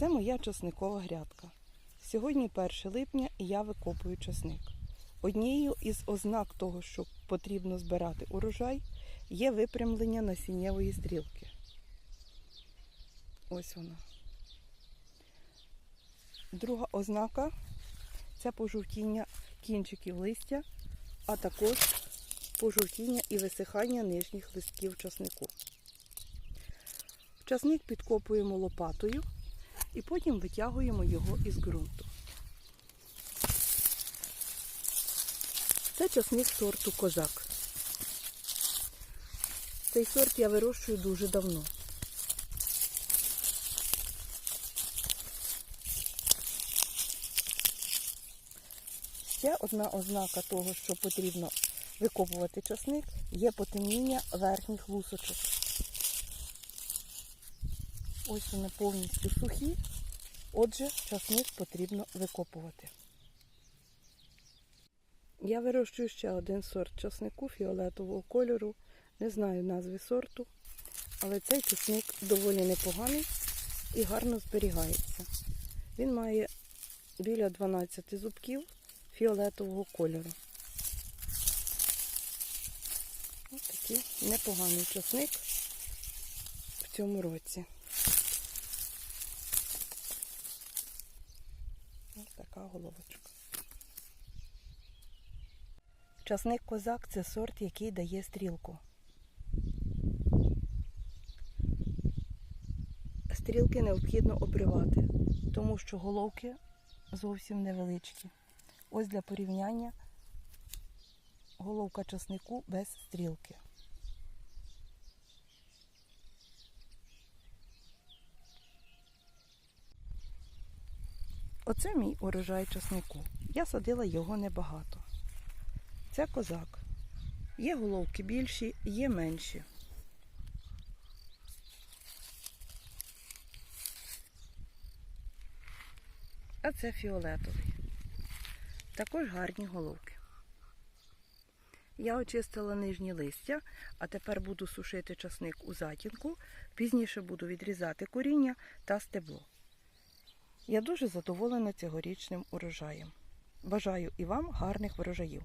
Це моя часникова грядка. Сьогодні 1 липня і я викопую часник. Однією із ознак того, що потрібно збирати урожай, є випрямлення насіннєвої стрілки. Ось вона. Друга ознака це пожовтіння кінчиків листя, а також пожовтіння і висихання нижніх листків часнику. Часник підкопуємо лопатою і потім витягуємо його із ґрунту. Це часник сорту козак. Цей сорт я вирощую дуже давно. Ще одна ознака того, що потрібно викопувати часник, є потемніння верхніх лусочок. Ось вони повністю сухі, отже, часник потрібно викопувати. Я вирощую ще один сорт часнику фіолетового кольору. Не знаю назви сорту, але цей часник доволі непоганий і гарно зберігається. Він має біля 12 зубків фіолетового кольору. Ось такий непоганий часник в цьому році. Ось така головочка. Часник козак це сорт, який дає стрілку. Стрілки необхідно обривати, тому що головки зовсім невеличкі. Ось для порівняння головка часнику без стрілки. Оце мій урожай часнику. Я садила його небагато. Це козак. Є головки більші, є менші. А це фіолетовий. Також гарні головки. Я очистила нижні листя, а тепер буду сушити часник у затінку. Пізніше буду відрізати коріння та стебло. Я дуже задоволена цьогорічним урожаєм. Бажаю і вам гарних врожаїв.